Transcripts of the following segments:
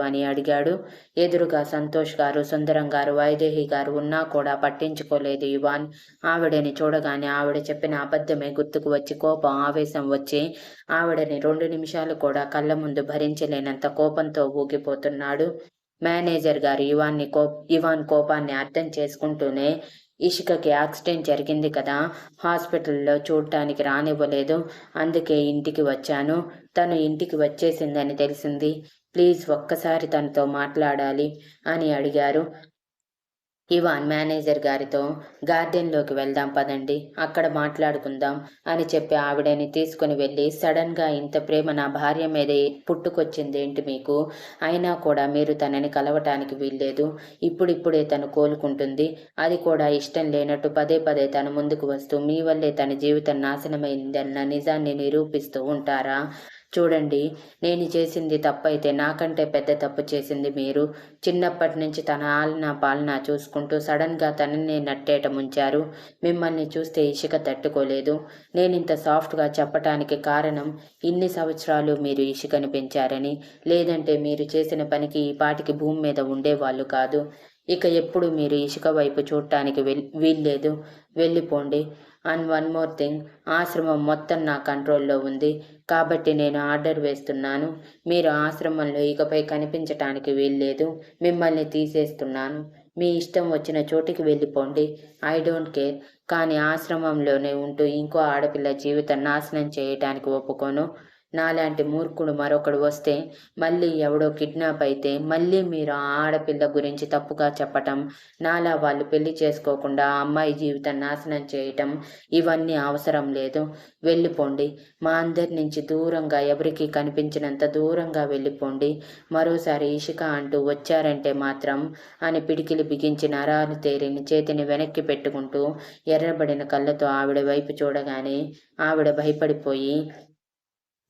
అని అడిగాడు. ఎదురుగా సంతోష్ గారు సుందరం గారు వైదేహి గారు ఉన్నా కూడా పట్టించుకోలేదు ఇవాన్ ఆవిడని చూడగానే ఆవిడ చెప్పిన అబద్ధమే గుర్తుకు వచ్చి కోపం ఆవేశం వచ్చి ఆవిడని రెండు నిమిషాలు కూడా కళ్ళ ముందు భరించలేనంత కోపంతో ఊగిపోతున్నాడు. మేనేజర్ గారు ఇవాన్ని కో ఇవాన్ కోపాన్ని అర్థం చేసుకుంటూనే ఇషికకి యాక్సిడెంట్ జరిగింది కదా హాస్పిటల్లో చూడటానికి రానివ్వలేదు. అందుకే ఇంటికి వచ్చాను. తను ఇంటికి వచ్చేసిందని తెలిసింది. ప్లీజ్ ఒక్కసారి తనతో మాట్లాడాలి అని అడిగారు. ఇవాన్ మేనేజర్ గారితో గార్డెన్లోకి వెళ్దాం పదండి అక్కడ మాట్లాడుకుందాం అని చెప్పి ఆవిడని తీసుకుని వెళ్ళి సడన్గా ఇంత ప్రేమ నా భార్య మీద పుట్టుకొచ్చింది ఏంటి మీకు? అయినా కూడా మీరు తనని కలవటానికి వీల్లేదు ఇప్పుడిప్పుడే తను కోలుకుంటుంది అది కూడా ఇష్టం లేనట్టు పదే పదే తన ముందుకు వస్తూ మీ వల్లే తన జీవితం నాశనమైందన్న నిజాన్ని నిరూపిస్తూ ఉంటారా? చూడండి నేను చేసింది తప్పైతే నాకంటే పెద్ద తప్పు చేసింది మీరు. చిన్నప్పటి నుంచి తన ఆలన పాలన చూసుకుంటూ సడన్గా తనని నట్టేట ముంచారు. మిమ్మల్ని చూస్తే ఇసుక తట్టుకోలేదు. నేను ఇంత సాఫ్ట్గా చెప్పటానికి కారణం ఇన్ని సంవత్సరాలు మీరు ఇసుకని పెంచారని. లేదంటే మీరు చేసిన పనికి ఈ పాటికి భూమి మీద ఉండేవాళ్ళు కాదు. ఇక ఎప్పుడు మీరు ఇసుక వైపు చూడటానికి వెల్ వీల్లేదు. వెళ్ళిపోండి. అండ్ వన్ మోర్ థింగ్ ఆశ్రమం మొత్తం నా కంట్రోల్లో ఉంది. కాబట్టి నేను ఆర్డర్ వేస్తున్నాను. మీరు ఆశ్రమంలో ఇకపై కనిపించటానికి వీల్లేదు. మిమ్మల్ని తీసేస్తున్నాను. మీ ఇష్టం వచ్చిన చోటికి వెళ్ళిపోండి. I don't care. కానీ ఆశ్రమంలోనే ఉంటూ ఇంకో ఆడపిల్ల జీవితం నాశనం చేయటానికి ఒప్పుకోను. నాలాంటి మూర్ఖుడు మరొకడు వస్తే మళ్ళీ ఎవడో కిడ్నాప్ అయితే మళ్ళీ మీరు ఆ ఆడపిల్ల గురించి తప్పుగా చెప్పటం నాలా వాళ్ళు పెళ్ళి చేసుకోకుండా ఆ అమ్మాయి జీవితం నాశనం చేయటం ఇవన్నీ అవసరం లేదు. వెళ్ళిపోండి. మా అందరి నుంచి దూరంగా ఎవరికి కనిపించినంత దూరంగా వెళ్ళిపోండి. మరోసారి ఇషిక అంటూ వచ్చారంటే మాత్రం అని పిడికిలి బిగించి నరాలు తేరిని చేతిని వెనక్కి పెట్టుకుంటూ ఎర్రబడిన కళ్ళతో ఆవిడ వైపు చూడగానే ఆవిడ భయపడిపోయి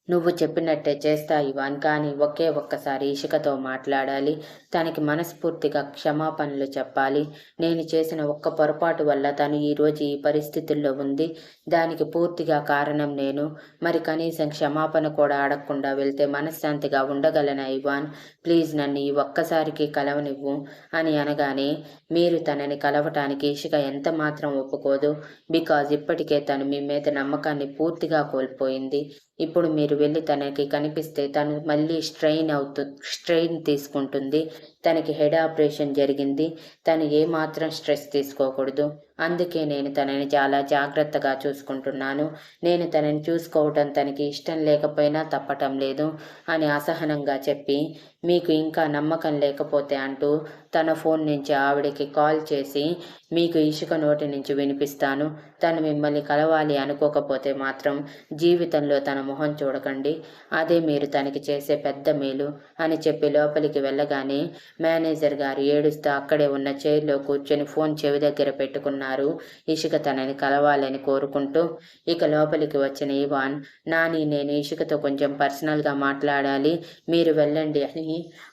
నువ్వు చెప్పినట్టే చేస్తా ఇవాన్. కానీ ఒకే ఒక్కసారి ఇషికతో మాట్లాడాలి. తనకి మనస్ఫూర్తిగా క్షమాపణలు చెప్పాలి. నేను చేసిన ఒక్క పొరపాటు వల్ల తను ఈరోజు ఈ పరిస్థితుల్లో ఉంది. దానికి పూర్తిగా కారణం నేను. మరి కనీసం క్షమాపణ కూడా అడగకుండా వెళ్తే మనశ్శాంతిగా ఉండగలనా ఇవాన్? ప్లీజ్ నన్ను ఈ ఒక్కసారికి కలవనివ్వు అని అనగానే మీరు తనని కలవటానికి ఇషిక ఎంత మాత్రం ఒప్పుకోదు. బికాజ్ ఇప్పటికే తను మీ మీద నమ్మకాన్ని పూర్తిగా కోల్పోయింది. ఇప్పుడు మీరు వెళ్ళి తనకి కనిపిస్తే తను మళ్ళీ స్ట్రెయిన్ అవుతు స్ట్రెయిన్ తీసుకుంటుంది. తనకి హెడ్ ఆపరేషన్ జరిగింది. తను ఏమాత్రం స్ట్రెస్ తీసుకోకూడదు. అందుకే నేను తనని చాలా జాగ్రత్తగా చూసుకుంటున్నాను. నేను తనని చూసుకోవటం తనకి ఇష్టం లేకపోయినా తప్పటం లేదు అని అసహనంగా చెప్పి మీకు ఇంకా నమ్మకం లేకపోతే అంటూ తన ఫోన్ నుంచి ఆవిడకి కాల్ చేసి మీకు ఇసుక నోటి నుంచి వినిపిస్తాను. తను మిమ్మల్ని కలవాలి అనుకోకపోతే మాత్రం జీవితంలో తన మొహం చూడకండి. అదే మీరు తనకి చేసే పెద్ద మేలు అని చెప్పి లోపలికి వెళ్ళగానే మేనేజర్ గారు ఏడుస్తూ అక్కడే ఉన్న చైర్లో కూర్చొని ఫోన్ చెవి దగ్గర పెట్టుకున్నారు. ఇషిక తనని కలవాలని కోరుకుంటూ ఇక లోపలికి వచ్చిన ఇవాన్ నాని నేను ఇషికతో కొంచెం పర్సనల్గా మాట్లాడాలి మీరు వెళ్ళండి అని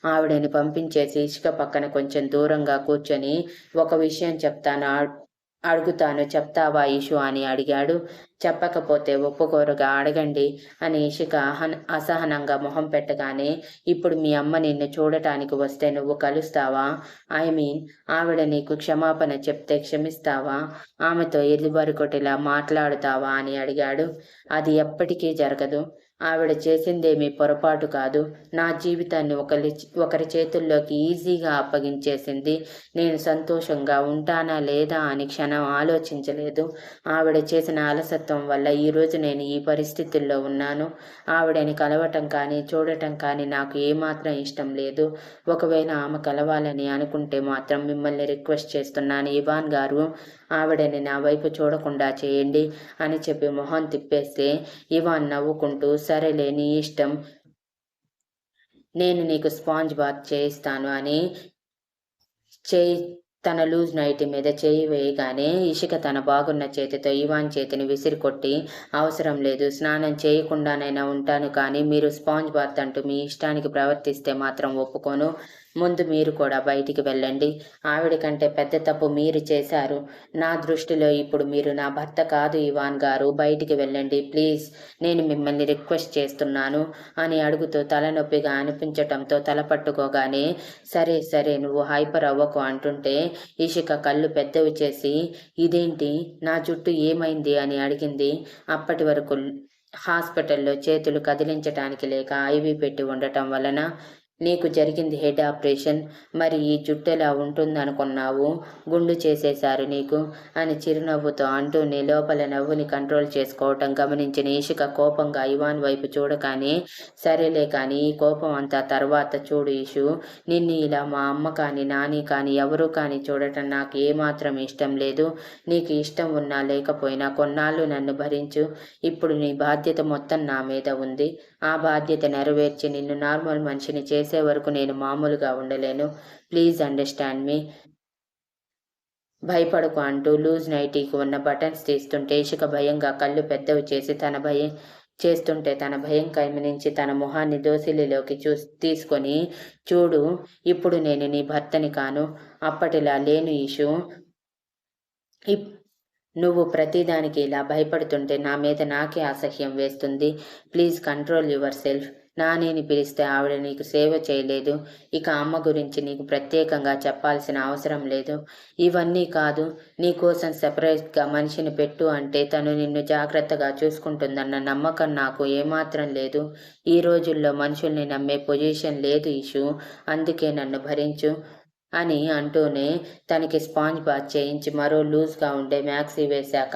ఆవిడని పంపించేసి ఇసుక పక్కన కొంచెం దూరంగా కూర్చొని ఒక విషయం చెప్తాను. అడుగుతాను చెప్తావా ఇషు అని అడిగాడు. చెప్పకపోతే ఒప్పుకోరుగా అడగండి అని ఇషిక అసహనంగా మొహం పెట్టగానే ఇప్పుడు మీ అమ్మ నిన్ను చూడటానికి వస్తే నువ్వు కలుస్తావా? ఐ మీన్ ఆవిడ నీకు క్షమాపణ చెప్తే క్షమిస్తావా? ఆమెతో ఇదివరకొటిలా మాట్లాడుతావా అని అడిగాడు. అది ఎప్పటికీ జరగదు. ఆవిడ చేసిందేమీ పొరపాటు కాదు. నా జీవితాన్ని ఒకరి ఒకరి చేతుల్లోకి ఈజీగా అప్పగించేసింది. నేను సంతోషంగా ఉంటానా లేదా అని క్షణం ఆలోచించలేదు. ఆవిడ చేసిన అలసత్వం వల్ల ఈరోజు నేను ఈ పరిస్థితుల్లో ఉన్నాను. ఆవిడని కలవటం కానీ చూడటం కానీ నాకు ఏమాత్రం ఇష్టం లేదు. ఒకవేళ ఆమె కలవాలని అనుకుంటే మాత్రం మిమ్మల్ని రిక్వెస్ట్ చేస్తున్నాను. ఇవాన్ గారు ఆవిడని నా వైపు చూడకుండా చేయండి అని చెప్పి మొహం తిప్పేస్తే ఇవాన్ నవ్వుకుంటూ సరేలే నీ ఇష్టం. నేను నీకు స్పాంజ్ బాత్ చేయిస్తాను అని చేయి తన లూజ్ నైటి మీద చేయి వేయగానే ఇషిక తన బాగున్న చేతితో ఇవాన్ చేతిని విసిరి కొట్టి అవసరం లేదు స్నానం చేయకుండానైనా ఉంటాను కానీ మీరు స్పాంజ్ బాత్ అంటూ మీ ఇష్టానికి ప్రవర్తిస్తే మాత్రం ఒప్పుకోను. ముందు మీరు కూడా బయటికి వెళ్ళండి. ఆవిడ కంటే పెద్ద తప్పు మీరు చేశారు. నా దృష్టిలో ఇప్పుడు మీరు నా భర్త కాదు ఇవాన్ గారు. బయటికి వెళ్ళండి ప్లీజ్. నేను మిమ్మల్ని రిక్వెస్ట్ చేస్తున్నాను అని అడుగుతూ తలనొప్పిగా అనిపించటంతో తల పట్టుకోగానే సరే సరే నువ్వు హైపర్ అవ్వకు అంటుంటే ఇషిక కళ్ళు పెద్దవి చేసి ఇదేంటి? నా జుట్టు ఏమైంది? అని అడిగింది. అప్పటి వరకు హాస్పిటల్లో చేతులు కదిలించటానికి లేక ఐవి పెట్టి ఉండటం వలన నీకు జరిగింది హెడ్ ఆపరేషన్. మరి ఈ జుట్టు ఎలా ఉంటుందనుకున్నావు? గుండు చేసేశారు నీకు? అని చిరునవ్వుతో అంటూనే లోపల నవ్వుని కంట్రోల్ చేసుకోవటం గమనించిన ఈషిక కోపంగా ఇవాన్ వైపు చూడగానే సరేలే కానీ ఈ కోపం అంతా తర్వాత చూడు ఈషు నిన్ను ఇలా మా అమ్మ కానీ నాని కానీ ఎవరూ కానీ చూడటం నాకు ఏమాత్రం ఇష్టం లేదు. నీకు ఇష్టం ఉన్నా లేకపోయినా కొన్నాళ్ళు నన్ను భరించు. ఇప్పుడు నీ బాధ్యత మొత్తం నా మీద ఉంది. ఆ బాధ్యత నెరవేర్చి నిన్ను నార్మల్ మనిషిని చేసి చేసే వరకు నేను మామూలుగా ఉండలేను. Please understand me. భయపడకు అంటూ లూజ్ నైటీకి ఉన్న బటన్స్ తీస్తుంటే ఇసుక భయంగా కళ్ళు పెద్దవి చేసి తన భయం చేస్తుంటే తన భయం కమినించి తన మొహాన్ని దోసిలిలోకి చూ తీసుకొని చూడు ఇప్పుడు నేను నీ భర్తని కాను. అప్పటిలా లేను ఇషు ఇప్ నువ్వు ప్రతిదానికి ఇలా భయపడుతుంటే నా మీద నాకే అసహ్యం వేస్తుంది. Please control yourself. నానిని పిలిస్తే ఆవిడ నీకు సేవ చేయలేదు. ఇక అమ్మ గురించి నీకు ప్రత్యేకంగా చెప్పాల్సిన అవసరం లేదు. ఇవన్నీ కాదు నీకోసం సెపరేట్గా మనిషిని పెట్టు అంటే తను నిన్ను జాగ్రత్తగా చూసుకుంటుందన్న నమ్మకం నాకు ఏమాత్రం లేదు. ఈ రోజుల్లో మనుషుల్ని నమ్మే పొజిషన్ లేదు ఇషు. అందుకే నన్ను భరించు. అని అంటూనే తనకి స్పాంజ్ బాత్ చేయించి మరో లూజ్గా ఉండే మ్యాక్సీ వేశాక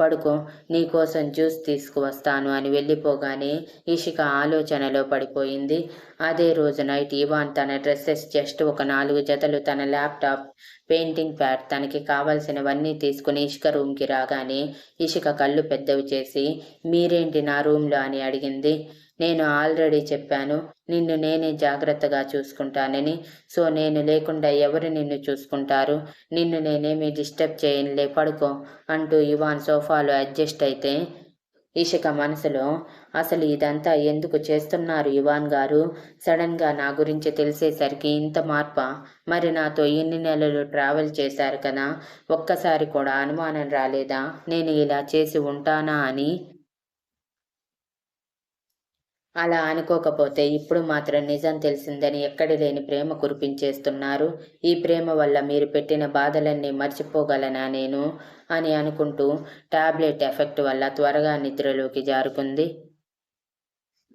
పడుకో నీకోసం జ్యూస్ తీసుకువస్తాను అని వెళ్ళిపోగానే ఇషిక ఆలోచనలో పడిపోయింది. అదే రోజు నైట్ ఇవాన్ తన డ్రెస్సెస్ జస్ట్ ఒక నాలుగు జతలు తన ల్యాప్టాప్ పెయింటింగ్ ప్యాడ్ తనకి కావలసినవన్నీ తీసుకుని ఇషిక రూమ్కి రాగానే ఇషిక కళ్ళు పెద్దవి చేసి మీరేంటి నా రూమ్లో? అని అడిగింది. నేను ఆల్రెడీ చెప్పాను నిన్ను నేనే జాగ్రత్తగా చూసుకుంటానని. సో నేను లేకుండా ఎవరు నిన్ను చూసుకుంటారు? నిన్ను నేనేమి డిస్టర్బ్ చేయనులే పడుకో అంటూ ఇవాన్ సోఫాలో అడ్జస్ట్ అయితే ఇషిక మనసులో అసలు ఇదంతా ఎందుకు చేస్తున్నారు ఇవాన్ గారు? సడన్గా నా గురించి తెలిసేసరికి ఇంత మార్ప? మరి నాతో ఎన్ని నెలలు ట్రావెల్ చేశారు కదా ఒక్కసారి కూడా అనుమానం రాలేదా? నేను ఇలా చేసి ఉంటానా? అని అలా అనుకోకపోతే ఇప్పుడు మాత్రం నిజం తెలిసిందని ఎక్కడి లేని ప్రేమ కురిపించేస్తున్నారు. ఈ ప్రేమ వల్ల మీరు పెట్టిన బాధలన్నీ మర్చిపోగలనా నేను? అని అనుకుంటూ టాబ్లెట్ ఎఫెక్ట్ వల్ల త్వరగా నిద్రలోకి జారుకుంది.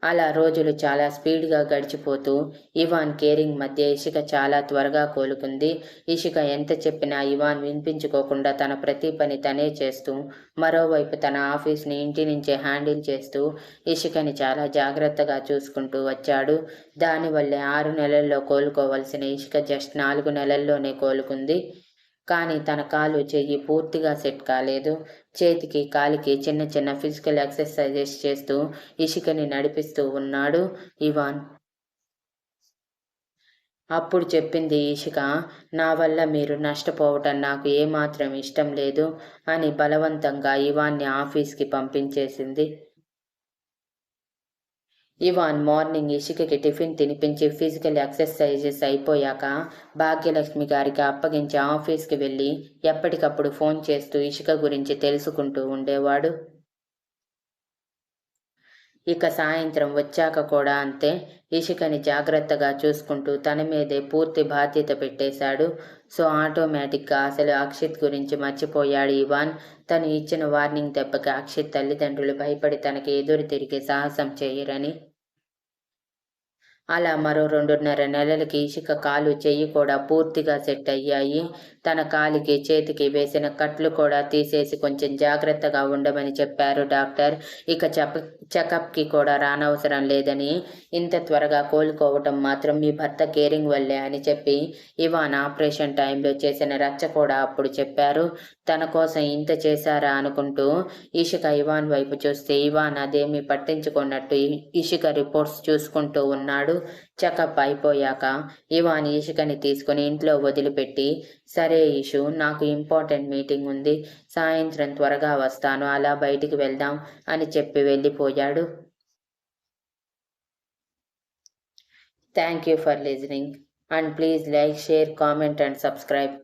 అలా రోజులు చాలా స్పీడ్గా గడిచిపోతూ ఇవాన్ కేరింగ్ మధ్య ఇషిక చాలా త్వరగా కోలుకుంది. ఇషిక ఎంత చెప్పినా ఇవాన్ వినిపించుకోకుండా తన ప్రతి పని తనే చేస్తూ మరోవైపు తన ఆఫీస్ని ఇంటి నుంచే హ్యాండిల్ చేస్తూ ఇషికని చాలా జాగ్రత్తగా చూసుకుంటూ వచ్చాడు. దానివల్లే ఆరు నెలల్లో కోలుకోవలసిన ఇషిక జస్ట్ నాలుగు నెలల్లోనే కోలుకుంది. కానీ తన కాలు చెయ్యి పూర్తిగా సెట్ కాలేదు. చేతికి కాలికి చిన్న చిన్న ఫిజికల్ ఎక్సర్సైజెస్ చేస్తూ ఇషికని నడిపిస్తూ ఉన్నాడు ఇవాన్. అప్పుడు చెప్పింది ఇషిక నా వల్ల మీరు నష్టపోవటం నాకు ఏమాత్రం ఇష్టం లేదు అని బలవంతంగా ఇవాన్ని ఆఫీస్కి పంపించేసింది. ఇవాన్ మార్నింగ్ ఇషికకి టిఫిన్ తినిపించి ఫిజికల్ ఎక్సర్సైజెస్ అయిపోయాక భాగ్యలక్ష్మి గారికి అప్పగించి ఆఫీస్కి వెళ్ళి ఎప్పటికప్పుడు ఫోన్ చేస్తూ ఇషిక గురించి తెలుసుకుంటూ ఉండేవాడు. ఇక సాయంత్రం వచ్చాక కూడా అంతే ఇషికని జాగ్రత్తగా చూసుకుంటూ తన మీదే పూర్తి బాధ్యత పెట్టేశాడు. సో ఆటోమేటిక్గా అసలు అక్షిత్ గురించి మర్చిపోయాడు ఇవాన్. తను ఇచ్చిన వార్నింగ్ దెబ్బకి అక్షిత్ తల్లిదండ్రులు భయపడి తనకి ఎదురు తిరిగి సాహసం చేయరని. అలా మరో రెండున్నర నెలలకి ఇషిక కాలు చెయ్యి కూడా పూర్తిగా సెట్ అయ్యాయి. తన కాలికి చేతికి వేసిన కట్లు కూడా తీసేసి కొంచెం జాగ్రత్తగా ఉండమని చెప్పారు డాక్టర్. ఇక చెప్ప చెకప్కి కూడా రానవసరం లేదని ఇంత త్వరగా కోలుకోవటం మాత్రం మీ భర్త కేరింగ్ వల్లే అని చెప్పి ఇవాన్ ఆపరేషన్ టైంలో చేసిన రచ్చ కూడా అప్పుడు చెప్పారు. తన కోసం ఇంత చేశారా అనుకుంటూ ఇషిక ఇవాన్ వైపు చూస్తే ఇవాన్ అదేమీ పట్టించుకున్నట్టు ఇషిక రిపోర్ట్స్ చూసుకుంటూ ఉన్నాడు. చెకప్ అయిపోయాక ఇవాన్ ఇషికని తీసుకుని ఇంట్లో వదిలిపెట్టి సరే ఇషు నాకు ఇంపార్టెంట్ మీటింగ్ ఉంది. సాయంత్రం త్వరగా వస్తాను అలా బయటికి వెళ్దాం అని చెప్పి వెళ్ళిపోయాడు. Thank you for listening and please like share comment and subscribe